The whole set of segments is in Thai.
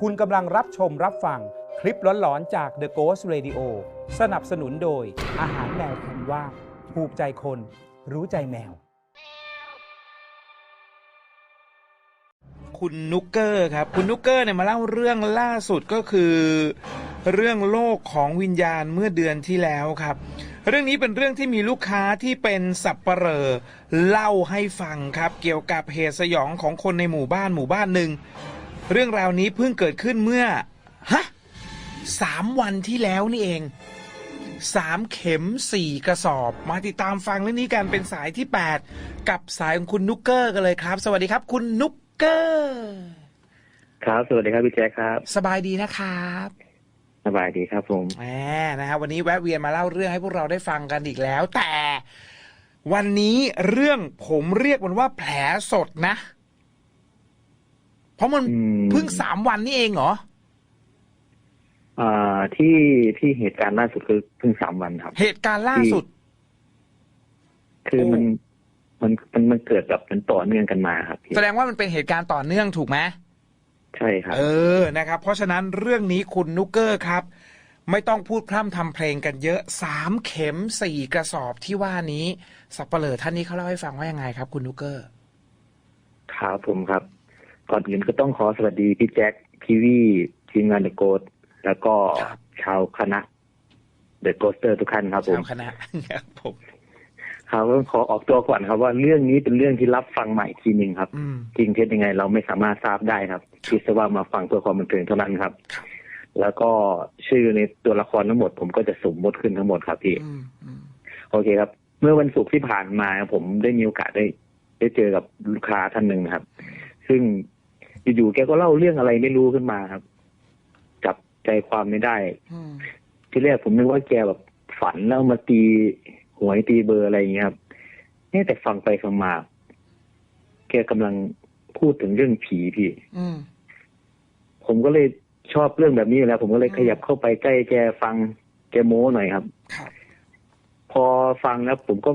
คุณกำลังรับชมรับฟังคลิปหลอนๆจาก The Ghost Radio สนับสนุนโดย อาหารแมวคุณว่าถูกใจคน รู้ใจแมว คุณนุกเกอร์ครับ คุณนุกเกอร์เนี่ยมาเล่าเรื่องล่าสุดก็คือ เรื่องโลกของวิญญาณเมื่อเดือนที่แล้วครับ เรื่องนี้เป็นเรื่องที่มีลูกค้าที่เป็นสับปเหรอเล่าให้ฟังครับ เกี่ยวกับเหตุสยองของคนในหมู่บ้านหมู่บ้านหนึ่ง เรื่องราวนี้เพิ่งเกิดขึ้นเมื่อ ฮะสามวันที่แล้วนี่เองสามเข็มสี่กระสอบ มาติดตามฟังเรื่องนี้กันเป็นสายที่8กับสายของคุณนุกเกอร์กันเลยครับ สวัสดีครับ คุณนุกเกอร์ ครับ สวัสดีครับพี่แจ๊คครับ สบายดีนะครับ สบายดีครับผมแหมนะครับวันนี้แวะเวียนมาเล่าเรื่องให้พวกเราได้ฟังกันอีกแล้ว แต่ วันนี้เรื่องผมเรียกมันว่าแผลสดนะ เพราะมันอืมเพิ่งสามวันนี่เองเหรออ่าที่ที่เหตุการณ์ล่าสุดคือเพิ่งสามวันครับ เหตุการณ์ล่าสุด คือโอ้มันมันมันมันเกิดแบบมันต่อเนื่องกันมาครับพี่แสดงว่ามันเป็นเหตุการณ์ต่อเนื่องถูกไหมใช่ครับ เออนะครับ เพราะฉะนั้นเรื่องนี้คุณนุกเกอร์ครับ ไม่ต้องพูดพร่ำทำเพลงกันเยอะสามเข็มสี่กระสอบที่ว่านี้สับเปลอท่านนี้เขาเล่าให้ฟังว่ายังไงครับ คุณนุกเกอร์ครับผมครับ ก่อนอื่นก็ต้องขอสวัสดีพี่แจ็คพี่วี่ทีมงานเดอะโกดแล้วก็ครับชาวคณะเดอะโกสเตอร์ทุกท่านครับผมชาวคณะครับผมครับก็ขอออกตัวก่อนครับว่าเรื่องนี้เป็นเรื่องที่รับฟังใหม่ทีหนึ่งครับอืมจริงเท็จยังไงเราไม่สามารถทราบได้ครับคิดซะว่ามาฟังเพื่อความบันเทิงเท่านั้นครับครับแล้วก็ชื่อในตัวละครทั้งหมด ผมก็จะสมมติขึ้นทั้งหมดครับพี่อืมอืมโอเคครับ เมื่อวันศุกร์ที่ผ่านมาผมได้มีโอกาสได้ ได้เจอกับลูกค้าท่านหนึ่งครับ ซึ่ง อยู่ๆแกก็เล่าเรื่องอะไรไม่รู้ขึ้นมาครับ จับใจความไม่ได้อืมที่แรกผมนึกว่าแกแบบฝันแล้วมาตีหวยตีเบอร์อะไรอย่างเงี้ยครับเนี่ยแต่ฟังไปฟังมา แกกำลังพูดถึงเรื่องผีพี่อืมผมก็เลยชอบเรื่องแบบนี้อยู่แล้ว ผมก็เลยอืมขยับเข้าไปใกล้แกฟังแกโม้หน่อยครับครับพอฟังแล้วผมก็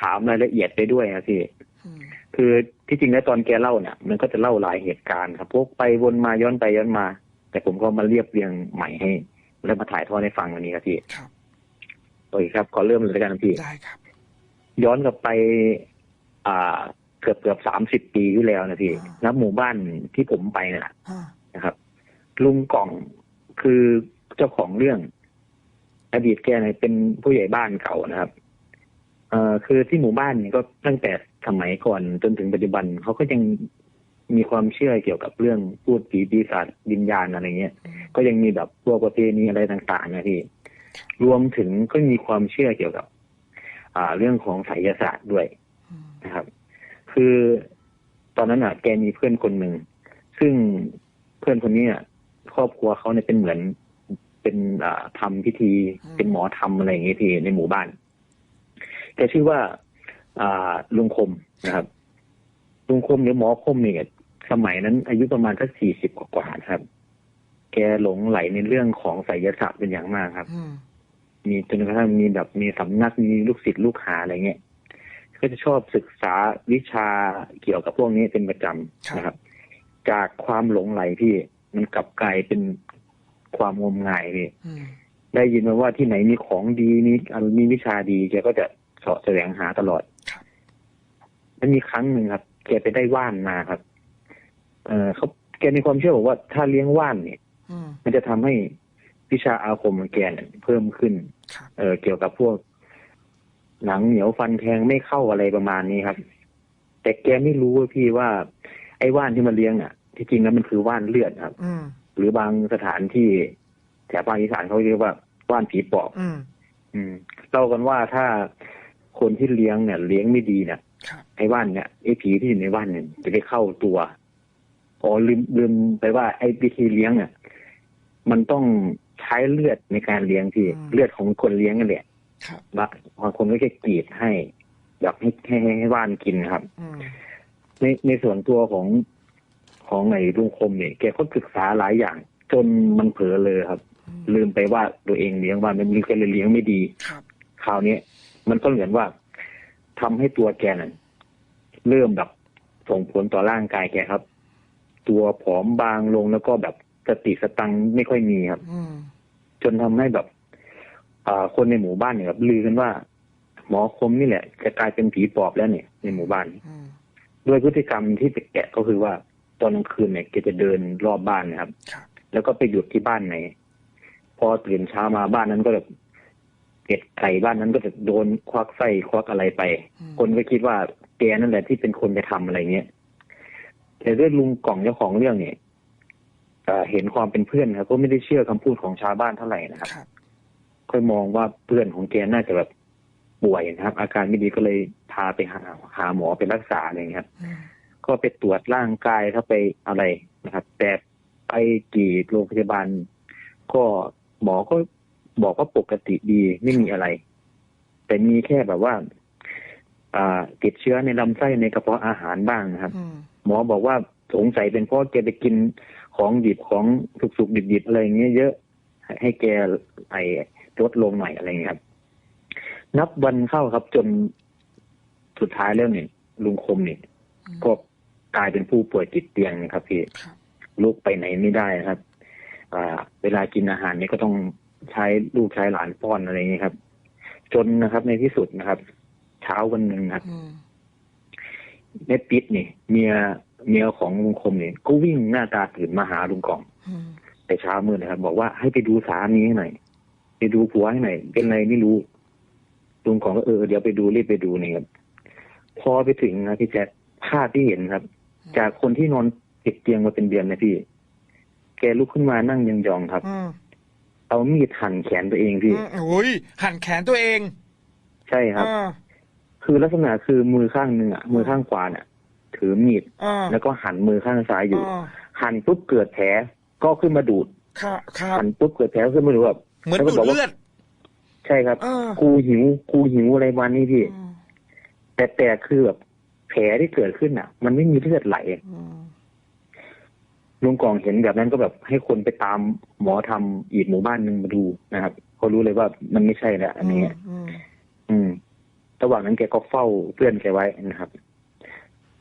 ถามรายละเอียดไปด้วยครับพี่อืมคือ ที่จริงแล้วตอนแกเล่าเนี่ยมันก็จะเล่าหลายเหตุการณ์ครับพวกไปวนมาย้อนไปย้อนมา แต่ผมก็มาเรียบเรียงใหม่ให้ แล้วมาถ่ายทอดให้ฟังวันนี้ครับพี่ครับโอเคครับขอเริ่มเลยแล้วกันนะพี่ได้ครับ ย้อนกลับไป อ่าเกือบเกือบสามสิบปีที่แล้วนะพี่อ่าแล้วหมู่บ้านที่ผมไปเนี่ยอ่านะครับลุงกล่องคือเจ้าของเรื่อง อดีตแกเนี่ยเป็นผู้ใหญ่บ้านเก่านะครับ เอ่อคือที่หมู่บ้านเนี่ยก็ตั้งแต่ สมัยก่อนจนถึงปัจจุบันเขาก็ยังมีความเชื่อเกี่ยวกับเรื่องพูดผีปีศาจวิญญาณอะไรเงี้ย ก็ยังมีแบบพวกประเพณีอะไรต่างๆนะพี่ รวมถึงก็มีความเชื่อเกี่ยวกับ อ่า เรื่องของไสยศาสตร์ด้วยนะครับ คือตอนนั้นอะ แกมีเพื่อนคนหนึ่ง ซึ่งเพื่อนคนนี้อะครอบครัวเขาเนี่ยเป็นเหมือนเป็นอ่าทำพิธีเป็นหมอทำอะไรอย่างเงี้ยพี่ในหมู่บ้านแกชื่อว่า ลุงคมนะครับลุงคมหรือหมอคมเนี่ยสมัยนั้นอายุประมาณสักสี่สิบกว่าๆนะครับ แกหลงไหลในเรื่องของไสยศาสตร์เป็นอย่างมากครับอืมมีจนกระทั่งมีแบบมีสำนักมีลูกศิษย์ลูกหาอะไรเงี้ย ก็จะชอบศึกษาวิชาเกี่ยวกับพวกนี้เป็นประจำนะครับ จากความหลงไหลพี่มันกลับกลายเป็นความงมงายพี่อืมได้ยินมาว่าที่ไหนมีของดีมีมีวิชาดีแกก็จะเสาะแสวงหาตลอดครับ มันมีครั้งหนึ่งครับ แกไปได้ว่านมาครับ เออเขาแกมีความเชื่อบอกว่าถ้าเลี้ยงว่านเนี่ยอืมมันจะทำให้วิชาอาคมของแกเนี่ยเพิ่มขึ้นครับเออเกี่ยวกับพวก หนังเหนียวฟันแทงไม่เข้าอะไรประมาณนี้ครับ แต่แกไม่รู้ว่าพี่ว่า ไอ้ว่านที่มันเลี้ยงอะ ที่จริงแล้วมันคือว่านเลือดครับอืมหรือบางสถานที่แถบภาคอีสานเขาเรียกว่าว่านผีปอบ อืมอืมเล่ากันว่าถ้าคนที่เลี้ยงเนี่ย เลี้ยงไม่ดีเนี่ยครับ ไอ้ว่านเนี่ยไอ้ผีที่อยู่ในว่านเนี่ยจะได้เข้าตัวอ๋อลืมลืมไปว่าไอ้วิธีเลี้ยงเนี่ยมันต้องใช้เลือดในการเลี้ยงที่เลือดของคนเลี้ยงนั่นแหละครับบางบางคนก็แค่กรีดให้แบบให้ให้ให้ให้ว่านกินนะครับอืมในในส่วนตัวของของไอ้ลุงคมเนี่ยแกก็ศึกษาหลายอย่าง จนมันเผลอเลยครับ ลืมไปว่าตัวเองเลี้ยงว่านมันมีแกเลยเลี้ยงไม่ดีครับคราวนี้มันก็เหมือนว่า ทำให้ตัวแกนั้นเริ่มแบบส่งผลต่อร่างกายแกครับ ตัวผอมบางลงแล้วก็แบบสติสตังค์ไม่ค่อยมีครับอืมจนทำให้แบบอ่าคนในหมู่บ้านเนี่ยครับลือกันว่า หมอคมนี่แหละจะกลายเป็นผีปอบแล้วเนี่ย ในหมู่บ้านอืมด้วยพฤติกรรมที่แปลกๆก็คือว่าตอนกลางคืนเนี่ยแกจะเดินรอบบ้านนะครับครับ แล้วก็ไปหยุดที่บ้านไหน พอตื่นเช้ามาบ้านนั้นก็แบบ เก็ดไก่บ้านนั้นก็จะโดนควักไส้ควักอะไรไปอืมคนก็คิดว่าแกนั่นแหละที่เป็นคนไปทำอะไรเงี้ยแต่ด้วยลุงกล่องเจ้าของเรื่องเนี่ยเอ่อเห็นความเป็นเพื่อนครับก็ไม่ได้เชื่อคำพูดของชาวบ้านเท่าไหร่นะครับครับค่อยมองว่าเพื่อนของแกน่าจะแบบป่วยนะครับ อาการไม่ดีก็เลยพาไปหาหาหมอไปรักษาอะไรอย่างเงี้ยครับอืมก็ไปตรวจร่างกายถ้าไปอะไรนะครับ แต่ไปกี่โรงพยาบาล ก็หมอก็ บอกว่าปกติดีไม่มีอะไร แต่มีแค่แบบว่า อ่า ติดเชื้อในลำไส้ในกระเพาะอาหารบ้างนะครับอืมหมอบอกว่าสงสัยเป็นเพราะแกไปกินของดิบของสุกๆดิบๆอะไรอย่างเงี้ยเยอะ ให้ให้แกไอลดลงหน่อยอะไรอย่างเงี้ยครับ นับวันเข้าครับจนสุดท้ายแล้วเนี่ยลุงคมเนี่ยก็กลายเป็นผู้ป่วยติดเตียงนะครับพี่ครับลุกไปไหนไม่ได้นะครับ อ่า เวลากินอาหารเนี่ยก็ต้อง ใช้ลูกใช้หลานป้อนอะไรอย่างเงี้ยครับ จนนะครับ ในที่สุดนะครับ เช้าวันหนึ่งครับอืมแม่ปิดนี่ เมียเมียของลุงคมเนี่ยก็วิ่งหน้าตาตื่นมาหาลุงกล่องอืมแต่เช้ามืดนะครับ บอกว่าให้ไปดูสามีให้หน่อยไปดูผัวให้หน่อยเป็นไรไม่รู้ลุงกล่องก็เออเดี๋ยวไปดูรีบไปดูนี่ครับพอไปถึงนะพี่แจ๊คภาพที่เห็นครับ จากคนที่นอนติดเตียงมาเป็นเดือนนะพี่ แกลุกขึ้นมานั่งยองๆครับอืม เอามีดหั่นแขนตัวเองพี่อืมโอ้ยหั่นแขนตัวเอง ใช่ครับอ่าคือลักษณะคือมือข้างหนึ่งอะมือข้างขวาเนี่ยถือมีดอ่าแล้วก็หั่นมือข้างซ้ายอยู่อ่าหั่นปุ๊บเกิดแผลก็ขึ้นมาดูดครับครับหั่นปุ๊บเกิดแผลขึ้นมาดูแบบเหมือนแล้วก็ดูดบอกว่าเลือดใช่ครับอ่ากูหิวกูหิวอะไรวันนี้พี่อืมแต่แต่คือแบบแผลที่เกิดขึ้นอะ มันไม่มีเลือดไหลอืม ลุงกองเห็นแบบนั้นก็แบบให้คนไปตามหมอทำอีกหมู่บ้านหนึ่งมาดูนะครับเขารู้เลยว่ามันไม่ใช่แล้วอันนี้อืมอืมระหว่างนั้นแกก็เฝ้าเพื่อนแกไว้นะครับ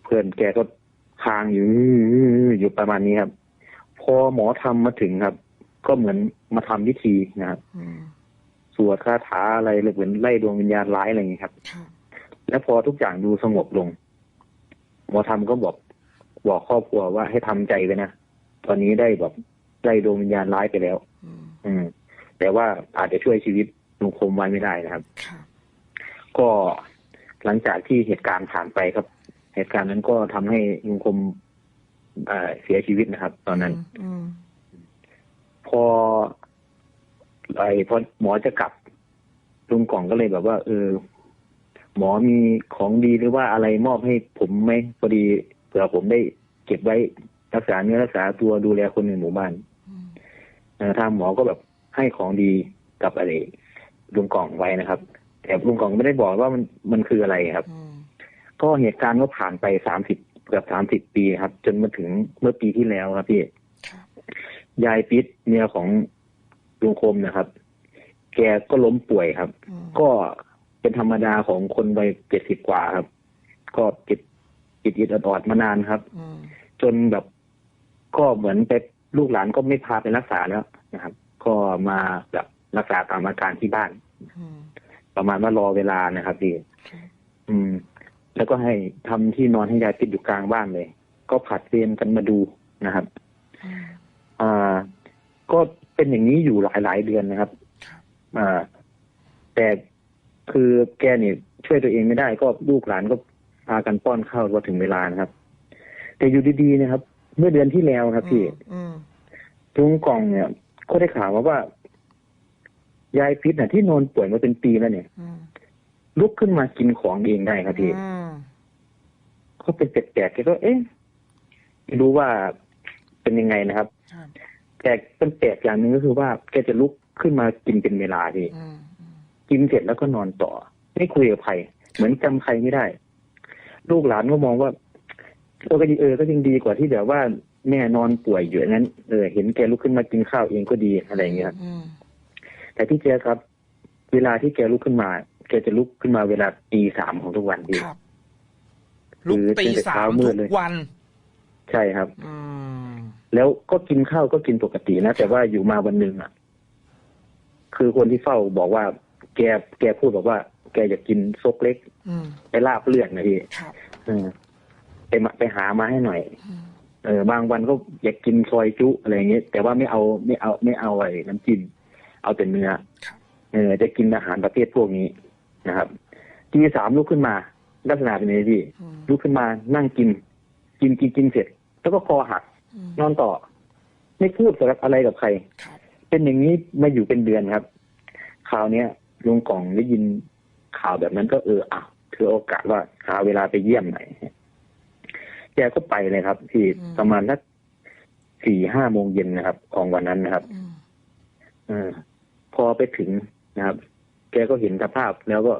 เพื่อนแกก็คางอยู่อยู่ประมาณนี้ครับ พอหมอทำมาถึงครับ ก็เหมือนมาทำพิธีนะครับอืมสวดคาถาอะไรเลยเหมือนไล่ดวงวิญญาณร้ายอะไรอย่างนี้ยครับครับ แล้วพอทุกอย่างดูสงบลง หมอทำก็บอกบอกครอบครัวว่าให้ทำใจไว้นะ ตอนนี้ได้แบบไล่ดวงวิญญาณร้ายไปแล้วอืมอืม แต่ว่าอาจจะช่วยชีวิตลุงคมไว้ไม่ได้นะครับครับ ก็หลังจากที่เหตุการณ์ผ่านไปครับ เหตุการณ์นั้นก็ทำให้ลุงคมเอ่อเสียชีวิตนะครับ ตอนนั้นอืมพอไอ้พอหมอจะกลับลุงกล่องก็เลยแบบว่า เออ หมอมีของดีหรือว่าอะไรมอบให้ผมไหมพอดีเผื่อผมได้เก็บไว้ รักษาเนื้อรักษาตัวดูแลคนในหมู่บ้านอืมเอ่อทางหมอก็แบบให้ของดีกับอะไรลุงกล่องไว้นะครับ แต่ลุงกล่องไม่ได้บอกว่ามันมันคืออะไรครับอืมก็เหตุการณ์ก็ผ่านไปสามสิบเกือบสามสิบปีครับ จนมาถึงเมื่อปีที่แล้วครับพี่ครับยายปิดเมียของลุงคมนะครับ แกก็ล้มป่วยครับอืมก็เป็นธรรมดาของคนวัยเจ็ดสิบกว่าครับ ก็ติดติดอิดออดๆมานานครับอืมจนแบบ ก็เหมือนไปลูกหลานก็ไม่พาไปรักษาแล้วนะครับ ก็มาแบบรักษาตามอาการที่บ้าน ประมาณว่ารอเวลานะครับพี่อืม แล้วก็ให้ทำที่นอนให้ยายติดอยู่กลางบ้านเลย ก็ผัดเวรกันมาดูนะครับอ่าก็เป็นอย่างนี้อยู่หลายหลายเดือนนะครับครับอ่าแต่คือแกเนี่ยช่วยตัวเองไม่ได้ก็ลูกหลานก็พากันป้อนข้าวพอถึงเวลานะครับ แต่อยู่ดีๆนะครับ เมื่อเดือนที่แล้วครับพี่อืมลุงกล่องเนี่ยก็ได้ข่าวมาว่า ยายพิษน่ะ ที่นอนป่วยมาเป็นปีแล้วเนี่ย อืมลุกขึ้นมากินของเองได้ครับพี่ อืมก็เป็นแปลกๆแกก็เอ๊ะไม่รู้ว่าเป็นยังไงนะครับ ครับแต่เป็นแปลกอย่างหนึ่งก็คือว่าแกจะลุกขึ้นมากินเป็นเวลาพี่ อืมอืมกินเสร็จแล้วก็นอนต่อ ไม่คุยกับใคร เหมือนจำใครไม่ได้ ลูกหลานก็มองว่า เออก็ดีเออก็ยังดีกว่าที่แบบว่าแม่นอนป่วยอยู่อย่างนั้นเออเห็นแกลุกขึ้นมากินข้าวเองก็ดีอะไรอย่างเงี้ยครับอืมแต่ที่เจอครับ เวลาที่แกลุกขึ้นมา แกจะลุกขึ้นมาเวลาตีสามของทุกวันพี่ ครับ ลุกตีคือตั้งแต่สาเช้ามมืทุดเลยกวัน ใช่ครับ อืม แล้วก็กินข้าวก็กินปกตินะ แต่ว่าอยู่มาวันหนึ่งอะ คือคนที่เฝ้าบอกว่า แกแกพูดบอกว่า แกอยากกินซกเล็กอืม ไปลาบเลือดนะพี่ครับ เออ ไปมาไปหามาให้หน่อยอืมเออบางวันก็อยากกินซอยจุอะไรอย่างเงี้ยแต่ว่าไม่เอาไม่เอาไม่เอาไอ้น้ำจิ้มเอาแต่เนื้อครับเออจะกินอาหารประเภทพวกนี้นะครับทีสามลุกขึ้นมา ลักษณะเป็นยังไงพี่อืมลุกขึ้นมานั่งกิน กินกินกินเสร็จ แล้วก็คอหักอืมนอนต่อ ไม่พูดกับอะไรกับใครครับเป็นอย่างนี้มาอยู่เป็นเดือนครับคราวเนี้ยลุงกล่องได้ยินข่าวแบบนั้นก็เอออะถือโอกาสว่าหาเวลาไปเยี่ยมหน่อย แกก็ไปเลยครับ ที่ประมาณสักสี่ห้าโมงเย็นนะครับ ของวันนั้นนะครับอืมเออพอไปถึงนะครับ แกก็เห็นสภาพแล้วก็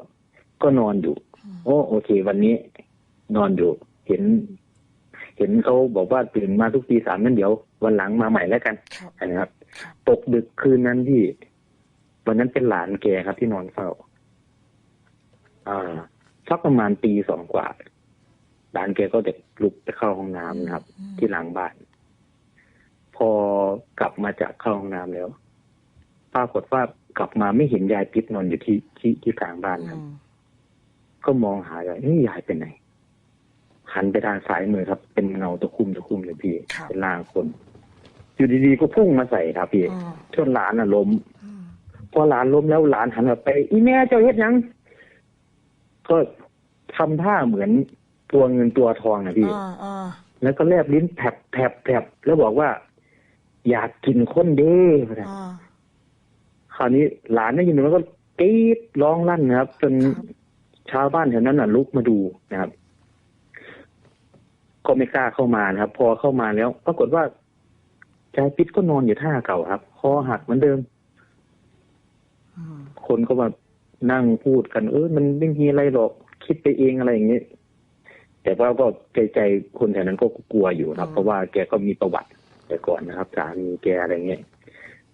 ก็นอนอยู่ โอ้โอเค วันนี้ นอนอยู่ เห็น เห็นเขาบอกว่าตื่นมาทุกตีสามนั่นเดี๋ยว วันหลังมาใหม่แล้วกันครับนะครับครับ ตกดึกคืนนั้นที่ วันนั้นเป็นหลานแกครับที่นอนเฝ้า อ่าสักประมาณตีสองกว่า หลานแกก็จะลุกไปเข้าห้องน้ำนะครับ ที่หลังบ้าน พอกลับมาจากเข้าห้องน้ำแล้วปรากฏว่ากลับมาไม่เห็นยายพิษนอนอยู่ที่ที่ที่กลางบ้านครับอืมก็มองหายายเอ้ยยายเป็นไหนหันไปทางซ้ายมือครับ เป็นเงาตะคุ่มตะคุ่มเลยพี่ครับเป็นร่างคนอยู่ดีๆก็พุ่งมาใส่ครับพี่อืมจนหลานน่ะล้มอืมพอหลานล้มแล้วหลานหันกลับไป อีแม่เจ้าเฮ็ดหยังก็ทำท่าเหมือน ตัวเงินตัวทองนะพี่อ่าอ่าแล้วก็แลบลิ้นแผลบแผลบแผลบแล้วบอกว่า อยากกินคนเด้อ่าคราวนี้หลานได้ยินมันก็กรี๊ดร้องลั่นนะครับ จนครับชาวบ้านแถวนั้นน่ะลุกมาดูนะครับ ก็ไม่กล้าเข้ามานะครับ พอเข้ามาแล้ว ปรากฏว่ายายปิดก็นอนอยู่ท่าเก่าครับ คอหักเหมือนเดิมอืมคนก็มานั่งพูดกัน เออมันไม่มีอะไรหรอก คิดไปเองอะไรอย่างเงี้ย แต่ว่าก็ใจใจคนแถวนั้นก็กลัวอยู่นะครับ เพราะว่าแกก็มีประวัติแต่ก่อนนะครับสามีแกอะไรเงี้ย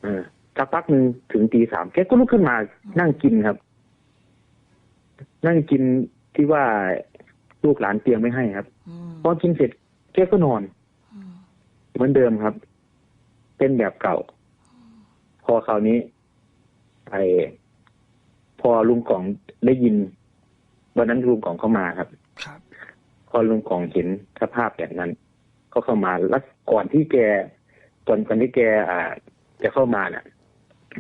เออสักพักหนึ่งถึงตีสามแกก็ลุกขึ้นมานั่งกินครับ นั่งกินที่ว่าลูกหลานเตรียมไม่ให้ครับอืมพอกินเสร็จแกก็นอนอืมเหมือนเดิมครับ เป็นแบบเก่า พอคราวนี้ ไอพอลุงกล่องได้ยินวันนั้นลุงกล่องเข้ามาครับครับ พอลุงกล่องเห็นสภาพแบบนั้นก็เข้ามาแล้วก่อนที่แกก่อนก่อนที่แกอ่าจะเข้ามาน่ะ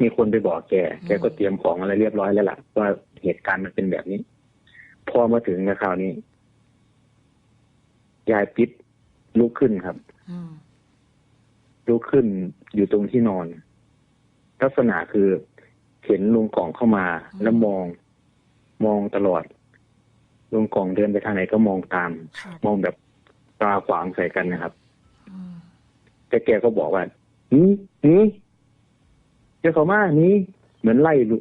มีคนไปบอกแก แกก็เตรียมของอะไรเรียบร้อยแล้วล่ะว่าเหตุการณ์มันเป็นแบบนี้ พอมาถึงในคราวนี้ยายปิดลุกขึ้นครับอืมลุกขึ้นอยู่ตรงที่นอน ลักษณะคือเห็นลุงกล่องเข้ามาแล้วมอง มองตลอด ลุงกล่องเดินไปทางไหนก็มองตามครับมองแบบตาขวางใส่กันนะครับอืมแต่แกก็บอกว่าหนี่นี่เจ้าเขามาหนี่เหมือนไล่ลุ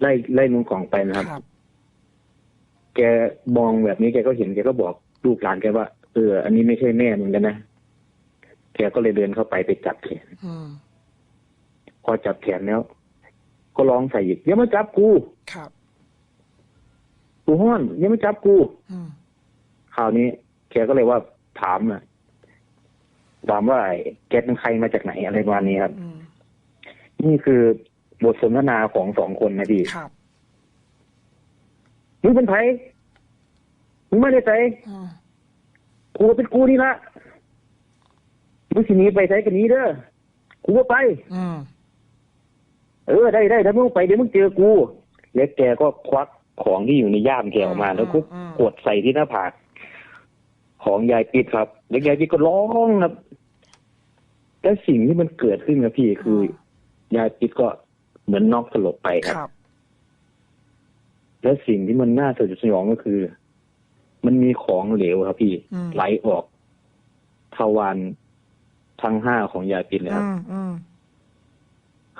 ไล่ไล่ลุงกล่องไปนะครับครับ แกมองแบบนี้แกก็เห็นแกก็บอกลูกหลานแกว่าเอออันนี้ไม่ใช่แม่มึงกันนะแกก็เลยเดินเข้าไปไปจับแขนอืมพอจับแขนแล้ว ก็ร้องใส่อีกอย่ามาจับกูครับ กูห้อนอย่ามาจับกูอืมคราวนี้แกก็เลยว่าถามอะถามว่าไอ้แกเป็นใครมาจากไหนอะไรประมาณนี้ครับอืมนี่คือบทสนทนาของสองคนนะพี่ครับมึงเป็นไผมึงไม่ได้ใจอืมกูก็เป็นกูนี่ละมึงสิหนีไปใช้กันนี้เด้อกูก็ไปอืมเออได้ได้ถ้ามึงไปเดี๋ยวมึงเจอกู แล้วแกก็ควัก ของที่อยู่ในย่ามแกออกมา แล้วก็กดใส่ที่หน้าผากของยายปิดครับแล้วยายปิดก็ร้องครับแล้วสิ่งที่มันเกิดขึ้นนะพี่คือยายปิดก็เหมือนน็อกสลบไปคครับรับ และสิ่งที่มันน่าสยดสยองก็คือ มันมีของเหลวครับ พี่อืมไหลออกทวารทั้งห้าของยายปิดเลยคอืรับมอืม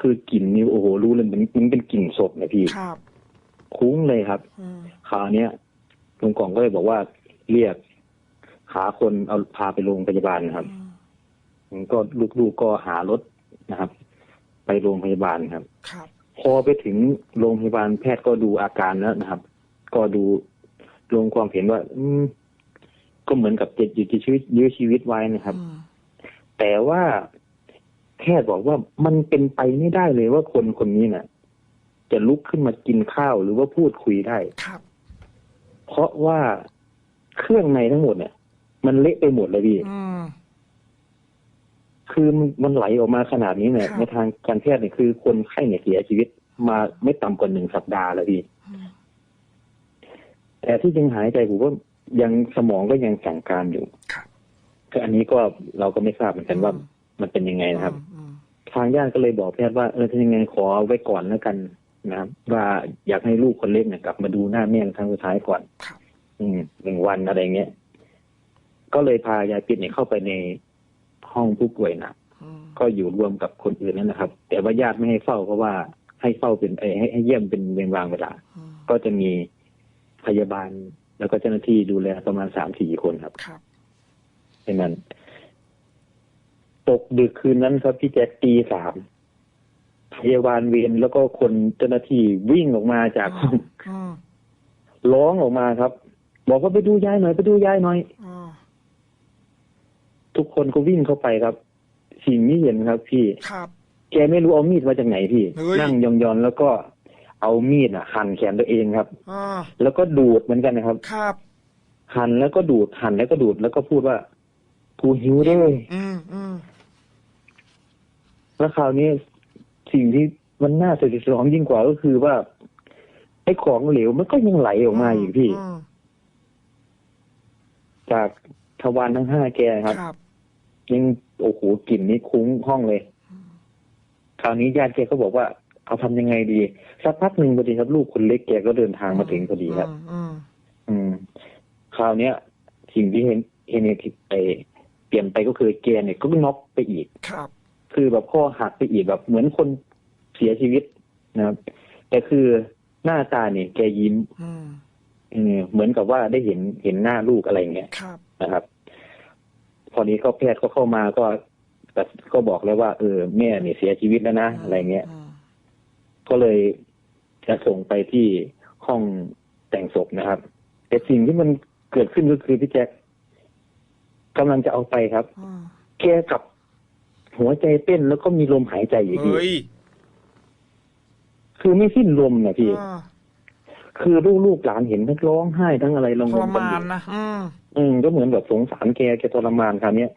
คือกลิ่นนี่โอ้โหรู้เลยมันมันเป็นกลิ่นศพนะพี่ครับ คุ้งเลยครับอืมคราวเนี้ยลุงกล่องก็เลยบอกว่าเรียกหาคนเอาพาไปโรงพยาบาลนะครับอืมก็ลูกๆก็หารถนะครับ ไปโรงพยาบาลครับครับพอไปถึงโรงพยาบาลแพทย์ก็ดูอาการแล้วนะครับ ก็ดูลงความเห็นว่า อืม ก็เหมือนกับเจ็ดอยู่ที่ชีวิตยื้อชีวิตไว้นะครับอืมแแต่ว่าแพทย์บอกว่ามันเป็นไปไม่ได้เลยว่าคนคนนี้น่ะ จะลุกขึ้นมากินข้าวหรือว่าพูดคุยได้ครับ เพราะว่าเครื่องในทั้งหมดเนี่ย มันเละไปหมดเลยพี่อืมคือมันมันไหลออกมาขนาดนี้เนี่ยครับในทางการแพทย์เนี่ยคือคนไข้เนี่ยเสียชีวิตมาไม่ต่ำกว่าหนึ่งสัปดาห์แล้วพี่อืมแต่ที่ยังหายใจผมว่ายังสมองก็ยังสั่งการอยู่ครับก็อันนี้ก็เราก็ไม่ทราบเหมือนกันว่ามันเป็นยังไงนะครับอืมทางญาติก็เลยบอกแพทย์ว่าเออถ้ายังไงขอไว้ก่อนแล้วกัน นะครับว่าอยากให้ลูกคนเล็กเนี่ยกลับมาดูหน้าแม่ครั้งสุดท้ายก่อนครับอืมหนึ่งวันอะไรเงี้ยก็เลยพายายปิดเนี่ยเข้าไปในห้องผู้ป่วยหนักอืมก็อยู่รวมกับคนอื่นนั่นนะครับ แต่ว่าญาติไม่ให้เฝ้าเพราะว่าให้เฝ้าเป็นเอยให้ให้เยี่ยมเป็นเวรวางเวลาอืมก็จะมีพยาบาลแล้วก็เจ้าหน้าที่ดูแลประมาณสามสี่คนครับครับในนั้น ตกดึกคืนนั้นครับพี่แจ็คตีสาม พยาบาลเวรแล้วก็คนเจ้าหน้าที่วิ่งออกมาจากห้องอืมร้องออกมาครับ บอกว่าไปดูยายหน่อยไปดูยายหน่อยอืมทุกคนก็วิ่งเข้าไปครับ สิ่งที่เห็นครับ พี่ครับแกไม่รู้เอามีดมาจากไหนพี่เฮ้ยนั่งยองๆแล้วก็เอามีดอะหั่นแขนตัวเองครับอ่าแล้วก็ดูดเหมือนกันนะครับ ครับ หั่นแล้วก็ดูดหั่นแล้วก็ดูดแล้วก็พูดว่ากูหิวด้วยอืมอืมแล้วคราวนี้ สิ่งที่มันน่าสยดสยองยิ่งกว่าก็คือว่าไอ้ของเหลวมันก็ยังไหลออกมาอีกพี่มจากทวารทั้งห้าแกครับครับยังโอ้โหกลิ่นนี้คุ้งห้องเลย คราวนี้ญาติแกก็บอกว่า เอาทำยังไงดี สักพักหนึ่งพอดีครับ ลูกคนเล็กแกก็เดินทางมาถึงพอดีครับอืมอืมอืมคราวเนี้ย สิ่งที่เห็นเห็นเนี่ยไปเปลี่ยนไปก็คือแกเนี่ยก็น็อกไปอีกครับ คือแบบข้อหักไปอีกแบบเหมือนคนเสียชีวิตนะครับ แต่คือหน้าตาเนี่ยแกยิ้มอืมเออเหมือนกับว่าได้เห็นเห็นหน้าลูกอะไรอย่างเงี้ยครับนะครับ พอนี้ก็แพทย์ก็เข้ามาก็แต่ก็บอกแล้วว่า เออแม่เนี่ยเสียชีวิตแล้วนะอะไรเงี้ยมก็เลยจะส่งไปที่ห้องแต่งศพนะครับ แต่สิ่งที่มันเกิดขึ้นก็คือพี่แจ็คกำลังจะเอาไปครับอืมแกกับ หัวใจเต้นแล้วก็มีลมหายใจอีกทีเฮ้ยคือไม่สิ้นลมนะพี่ อ่าคือลูกลูกหลานเห็นทั้งร้องไห้ทั้งอะไรลงทรมมานนะอืมอืมก็เหมือนแบบสงสารแกแกทรมานคราวเนี้ย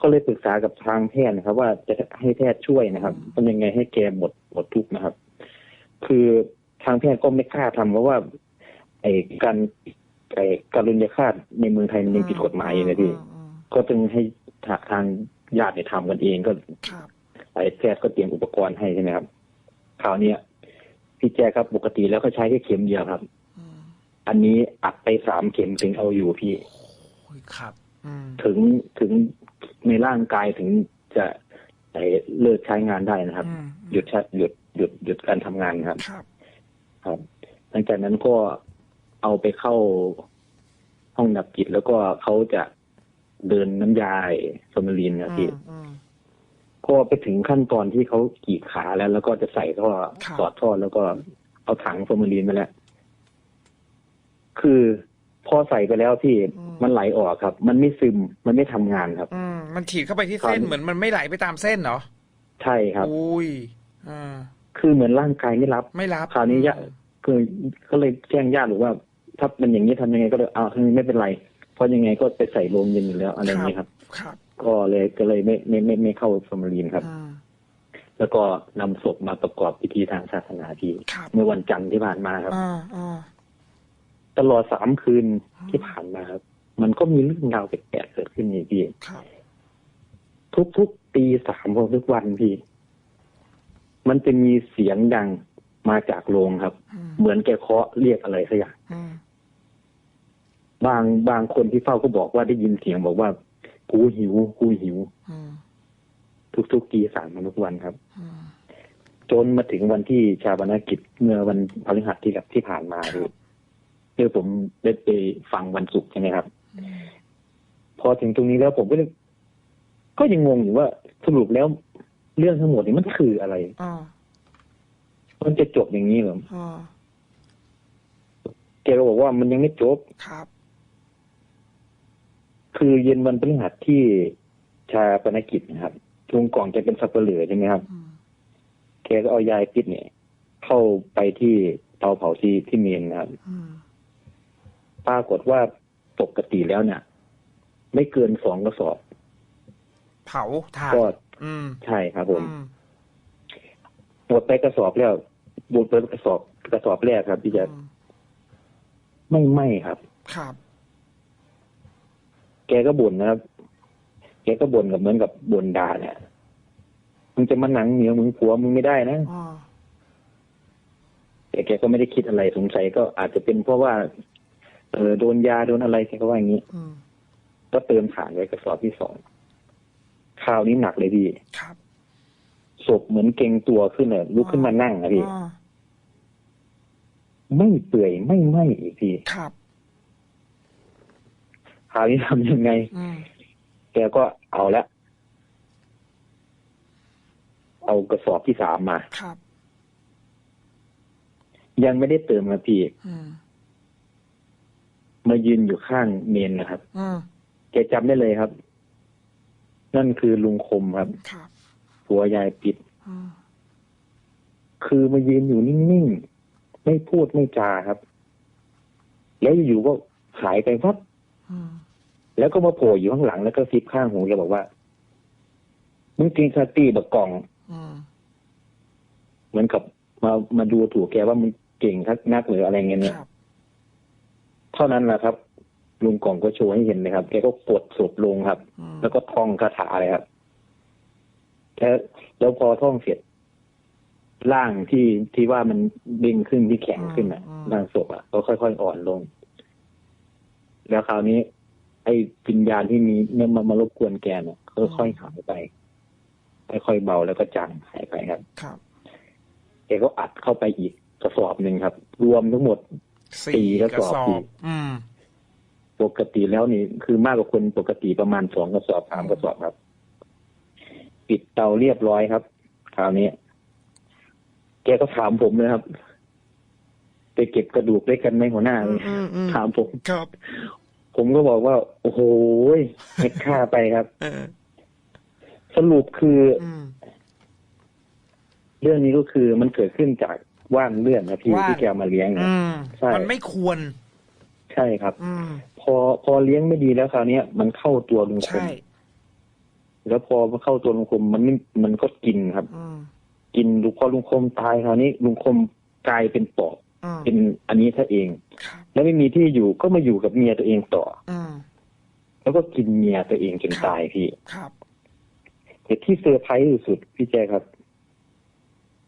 ก็เลยปรึกษากับทางแพทย์นะครับ ว่าจะให้แพทย์ช่วยนะครับทำยังไงให้แกหมดหมดทุกข์นะครับ คือทางแพทย์ก็ไม่กล้าทำเพราะว่า ไอ้การไอ้การุญยฆาตในเมืองไทยมันยังผิดกฎหมายอยู่นะพี่ อืมก็จึงให้ทาทาง ญาติเนี่ยทำกันเองก็ครับไอ้แพทย์ก็เตรียมอุปกรณ์ให้ใช่ไหมครับคราวเนี้ยพี่แจ๊คครับปกติแล้วก็ใช้แค่เข็มเดียวครับอืมอันนี้อัดไปสามเข็มถึงเอาอยู่พี่โอ้ยครับอืมถึงถึงในร่างกายถึงจะไอ้เลิกใช้งานได้นะครับอืมหยุดใช้หยุดหยุดหยุดการทำงานครับ ครับ ครับหลังจากนั้นก็เอาไปเข้าห้องดับจิตแล้วก็เขาจะ เดินน้ำยาสมลีนครับพี่อืมก็ไปถึงขั้นตอนที่เขากรีดขาแล้ว แล้วก็จะใส่ท่อครับสอดท่อแล้วก็เอาถังฟอร์มาลีนมาแล้ว คือพอใส่ไปแล้วพี่มันไหลออกครับ มันไม่ซึมมันไม่ทำงานครับ อืมมันฉีดเข้าไปที่เส้นครับเหมือนมันไม่ไหลไปตามเส้นเหรอใช่ครับอุ้ยอ่าคือเหมือนร่างกายไม่รับ ไม่รับคราวนี้ญาติคือก็เลยแจ้งญาติบอกว่า ถ้าเป็นอย่างนี้ทำยังไงก็เลยเอาทางนี้ไม่เป็นไร เพราะยังไงก็ไปใส่โรงเย็นอยู่แล้วอะไรอย่างนี้ครับครับ ก็เลยก็เลยไม่ไม่ไม่ไม่เข้าฟอร์มาลีนครับอืมแล้วก็นำศพมาประกอบพิธีทางศาสนาที่ครับเมื่อวันจันทร์ที่ผ่านมาครับอ่าอ่าตลอดสามคืนที่ผ่านมาครับ มันก็มีเรื่องราวแปลกๆเกิดขึ้นนี่พี่ครับทุกๆตีสามของทุกวันพี่ มันจะมีเสียงดังมาจากโรงครับอืมเหมือนแกเคาะเรียกอะไรสักอย่างอืม บางบางคนที่เฝ้าก็บอกว่าได้ยินเสียงบอกว่ากูหิวกูหิวอืมทุกๆตีสามของทุกวันครับอืมจนมาถึงวันที่ชาปนกิจเมื่อวันพฤหัสที่กับที่ผ่านมาครัพี่บคือผมได้ไปฟังวันศุกร์ใช่ไหมครับอืมพอถึงตรงนี้แล้วผมก็เลยก็ยังงงอยู่ว่าสรุปแล้วเรื่องทั้งหมดนี้มันคืออะไรอ่ามันจะจบอย่างนี้เหรออ่าแกก็บอกว่ามันยังไม่จบครับ คือเย็นวันพฤหัสที่ชาปนกิจนะครับลุงกล่องจะเป็นสับเปลือใช่ไหมครับอืมแกก็เอายายพิษเนี่ย เข้าไปที่เตาเผาที่ที่เมนนะครับอืมปรากฏว่าปกติแล้วเนี่ย ไม่เกินสองกระสอบ เผาถ่านก็อืมใช่ครับผมอืมหมดไปกระสอบแล้วหมดไปกระสอบกระสอบแรกครับพี่แจะอืมไม่ไหม้ครับ ครับ แกก็บ่นนะครับแกก็บ่นกับเหมือนกับบ่นด่าเนี่ยมึงจะมาหนังเหนียวมึงผัวมึงไม่ได้นะอ๋อแต่แกก็ไม่ได้คิดอะไรสงสัยก็อาจจะเป็นเพราะว่า เออโดนยาโดนอะไรแกก็ว่าอย่างนี้อืมก็เติมถ่านไว้กระสอบที่สองคราวนี้หนักเลยพี่ครับศพเหมือนเกรงตัวขึ้นเลยลุกขึ้นมานั่งนะพี่อ๋อไม่เปื่อยไม่ไหม้อีกพี่ครับค ราวนี้ทำยังไงอืมแกก็เอาละเอากระสอบที่สามมาครับ ยังไม่ได้เติมครับพี่อืมมายืนอยู่ข้างเมนนะครับอืมแกจำได้เลยครับ นั่นคือลุงคมครับครับผัวยายปิดอืมคือมายืนอยู่นิ่งๆ ไม่พูดไม่จาครับ แล้วอยู่ๆก็หายไปวับอืม แล้วก็มาโผล่อยู่ข้างหลังแล้วก็ซิบข้างหูแกบอกว่ามึงกินสตีบักกล่องอืมเหมือนกับมามาดูถูกแกว่ามึงเก่งทักนักหรืออะไรเงี้ยเนี่ยครับเท่านั้นแหละครับลุงกล่องก็โชว์ให้เห็นเลยครับ แกก็กดศพลงครับอืมแล้วก็ท่องคาถาเลยครับแล้วแล้วพอท่องเสร็จร่างที่ที่ว่ามันเด้งขึ้นที่แข็งขึ้นอะร่างศพอะก็ค่อยๆอ่อนลง แล้วคราวนี้ ไอ้วิญญาณที่มีเนี่ยมามารบกวนแกเนี่ยค่อยๆหายไปค่อยๆเบาแล้วก็จางหายไปครับ ครับแกก็อัดเข้าไปอีกกระสอบหนึ่งครับ รวมทั้งหมดสี่กระสอบอืมปกติแล้วนี่คือมากกว่าคนปกติประมาณสองกระสอบสามกระสอบครับ ปิดเตาเรียบร้อยครับคราวนี้ แกก็ถามผมเลยครับไปเก็บกระดูกด้วยกันไหมหัวหน้าถามผมครับ ผมก็บอกว่า โอ้โหเม็ดค่าไปครับเออสรุปคืออืมเรื่องนี้ก็คือมันเกิดขึ้นจากว่านเลื่อนนะพี่ว่าน ที่แกเอามาเลี้ยงนะอืมใช่มันไม่ควร ใช่ครับ อืม พอพอเลี้ยงไม่ดีแล้วคราวเนี้ยมันเข้าตัวลุงคมใช่ แล้วพอมันเข้าตัวลุงคมมันไม่มันก็กินครับ อืม กินลุงพอลุงคมตายคราวนี้ลุงคมกลายเป็นปอบอืม เป็นอันนี้ซะเองครับแล้วไม่มีที่อยู่ก็มาอยู่กับเมียตัวเองต่ออืมแล้วก็กินเมียตัวเองจนครับตายพี่ครับแต่ที่เซอร์ไพรส์ที่สุดพี่แจครับ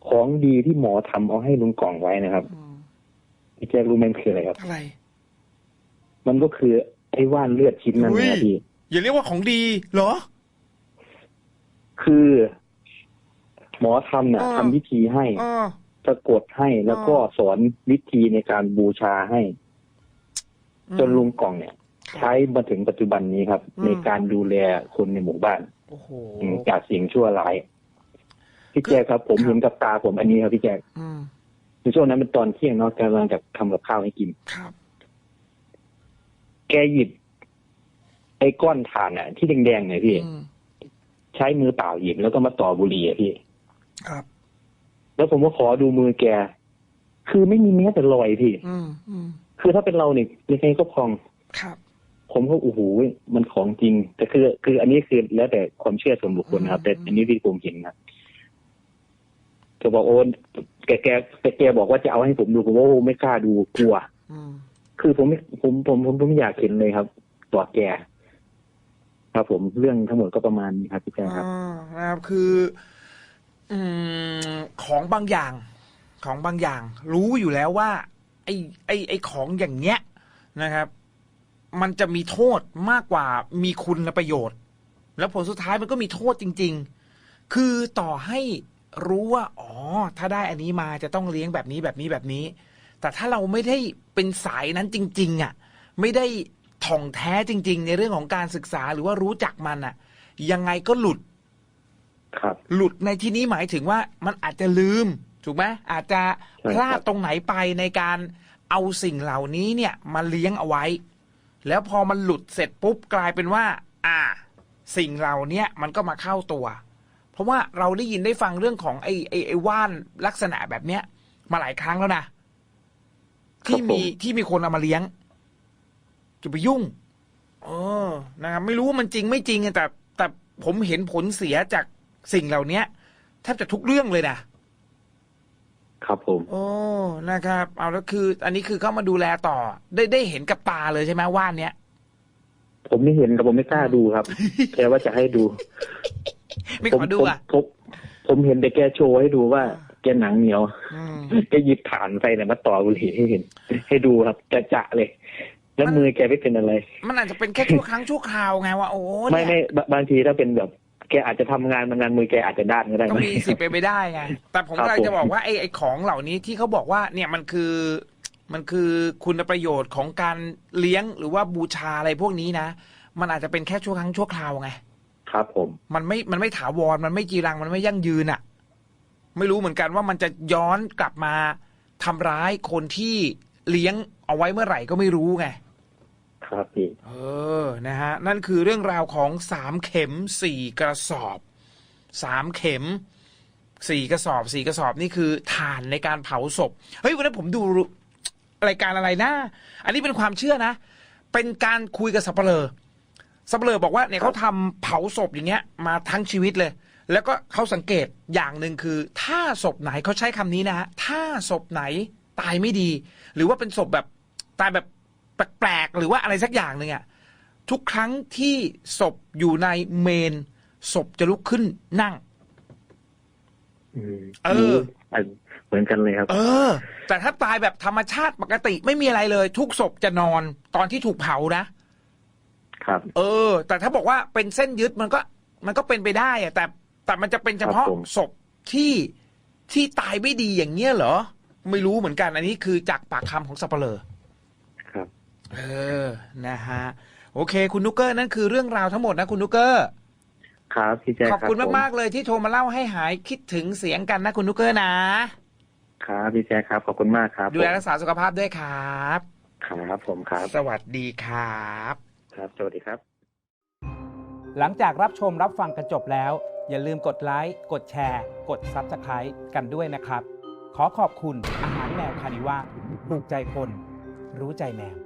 ของดีที่หมอทำเอาให้ลุงกล่องไว้นะครับอืมพี่แจรู้ไหมมันคืออะไรครับอะไรมันก็คือไอ้ว่านเลือดชิ้นนั้นอุ้ยนะพี่อย่าเรียกว่าของดีเหรอ คือ หมอทำน่ะอ่าทำพิธีให้อ๋อ สะกดให้แล้วก็สอนวิธีในการบูชาให้อืมจนลุงกล่องเนี่ย ใช้มาถึงปัจจุบันนี้ครับอืมในการดูแลคนในหมู่บ้านโอ้โหอืมจากสิ่งชั่วร้ายพี่แจ๊คครับ ผมครับเห็นกับตาผมอันนี้ครับพี่แจ๊คอืมในช่วงนั้นเป็นตอนเที่ยงเนาะกำลังจะทำกับข้าวให้กินครับแกหยิบไอ้ก้อนถ่านอะ ที่แดงๆเนี่ยพี่อืมใช้มือเปล่าหยิบแล้วก็มาต่อบุหรี่อะพี่ ครับ แล้วผมก็ขอดูมือแก คือไม่มีแม้แต่รอยพี่อืมอืมคือถ้าเป็นเราเนี่ยยังไงก็พองครับ ผมก็โอ้โหมันของจริง แต่คือ คืออันนี้คือแล้วแต่ความเชื่อส่วนบุคคลนะครับแต่อันนี้ที่ผมเห็นนะแกบอกโอ้แกแกแกแกบอกว่าจะเอาให้ผมดูผมว่าโอ้ไม่กล้าดูกลัวอืมคือผมไม่ผมผมผมผมไม่อยากเห็นเลยครับตัวแกครับผมเรื่องทั้งหมดก็ประมาณนี้ครับพี่แจ๊คครับอ่านะครับคือ อืม ของบางอย่างของบางอย่าง รู้อยู่แล้วว่า ไอ้ไอ้ไอ้ของอย่างเงี้ยนะครับ มันจะมีโทษมากกว่ามีคุณประโยชน์ แล้วผลสุดท้ายมันก็มีโทษจริง ๆ คือต่อให้รู้ว่า อ๋อ ถ้าได้อันนี้มาจะต้องเลี้ยงแบบนี้แบบนี้แบบนี้ แต่ถ้าเราไม่ได้เป็นสายนั้นจริง ๆอะ ไม่ได้ท่องแท้จริง ๆ ในเรื่องของการศึกษาหรือว่ารู้จักมันอะ ยังไงก็หลุด ครับ หลุดในที่นี้หมายถึงว่ามันอาจจะลืม ถูกไหมอาจจะใช่ครับพลาดตรงไหนไปในการเอาสิ่งเหล่านี้เนี่ยมาเลี้ยงเอาไว้ แล้วพอมันหลุดเสร็จปุ๊บกลายเป็นว่า อ่า สิ่งเหล่าเนี้ยมันก็มาเข้าตัว เพราะว่าเราได้ยินได้ฟังเรื่องของไอ้ไอ้ไอ้ว่านลักษณะแบบเนี้ย มาหลายครั้งแล้วนะที่มีที่มีคนเอามาเลี้ยงจะไปยุ่งเออนะครับไม่รู้ว่ามันจริงไม่จริงอะแต่แต่ผมเห็นผลเสียจาก สิ่งเหล่าเนี้ยแทบจะทุกเรื่องเลยนะครับผม โอ้นะครับ เอาแล้วคือ อันนี้คือเข้ามาดูแลต่อ ได้ได้เห็นกับตาเลยใช่ไหมว่านเนี้ยผมไม่เห็นกับผมไม่กล้าดูครับแกว่าจะให้ดูไม่ผขอดูผมอะผมผมเห็นแต่แกโชว์ให้ดูว่าแกหนังเหนียวอืมแกหยิบฐานไปเนี่ยมาต่อบุหรี่ให้เห็น ให้ดูครับจะจะเลย แล้วมือแกไม่เป็นอะไร มันอาจจะเป็นแค่ชั่วครั้งชั่วคราวไงว่าโอ้ไม่เนี่ยไม่บางบางทีถ้าเป็นแบบ แกอาจจะทำงานมางานมือแกอาจจะด้านก็ได้ก็ไหมมีสิทธิ์เป็นไปได้ไงแต่ผมครับกำลังจะผมบอกว่าไอ้ไอ้ของเหล่านี้ที่เขาบอกว่าเนี่ยมันคือมันคือคุณประโยชน์ของการเลี้ยงหรือว่าบูชาอะไรพวกนี้นะ มันอาจจะเป็นแค่ชั่วครั้งชั่วคราวไงครับ ผม มันไม่มันไม่ถาวรมันไม่จีรังมันไม่ยั่งยืนอะ่ะ ไม่รู้เหมือนกันว่ามันจะย้อนกลับมาทำร้ายคนที่เลี้ยงเอาไว้เมื่อไหร่ก็ไม่รู้ไง ครับพี่เออนะฮะนั่นคือเรื่องราวของสามเข็มสี่กระสอบสามเข็มสี่กระสอบสี่กระสอบนี่คือฐานในการเผาศพเฮ้ยวันนั้นผมดูรายการอะไรนะ อันนี้เป็นความเชื่อนะ เป็นการคุยกับสับเปลอสับเปลอบอกว่าเนี่ยเขาทำเผาศพอย่างเงี้ย มาทั้งชีวิตเลย แล้วก็เขาสังเกตอย่างหนึ่งคือ ถ้าศพไหนเขาใช้คำนี้นะฮะถ้าศพไหนตายไม่ดี หรือว่าเป็นศพแบบตายแบบ แปลกๆหรือว่าอะไรสักอย่างหนึ่งอะทุกครั้งที่ศพอยู่ในเมน ศพจะลุกขึ้นนั่งอืมเออนเหมือนกันเลยครับ เออ แต่ถ้าตายแบบธรรมชาติปกติไม่มีอะไรเลย ทุกศพจะนอนตอนที่ถูกเผานะครับ เออ แต่ถ้าบอกว่าเป็นเส้นยึดมันก็ มันก็เป็นไปได้อะแต่แต่มันจะเป็นเฉพาะครับผมศพที่ที่ตายไม่ดีอย่างเงี้ยเหรอ ไม่รู้เหมือนกัน อันนี้คือจากปากคำของสัปเหร่อครับ เออ นะฮะ โอเค คุณนุกเกอร์นั่นคือเรื่องราวทั้งหมดนะคุณนุกเกอร์ ครับพี่แจ๊คขอบคุณรัผมาก ๆ เลยที่โทรมาเล่าให้หายคิดถึงเสียงกันนะคุณนุกเกอร์นะ ครับพี่แจ๊คครับ ขอบคุณมากครับดูแลผมรักษาสุขภาพด้วยครับ ครับผมครับ สวัสดีครับ ครับ สวัสดีครับ หลังจากรับชมรับฟังกันจบแล้ว อย่าลืมกดไลค์ กดแชร์ กด Subscribe กันด้วยนะครับ ขอขอบคุณอาหารแมวคานิว่าถูกใจคน รู้ใจแมว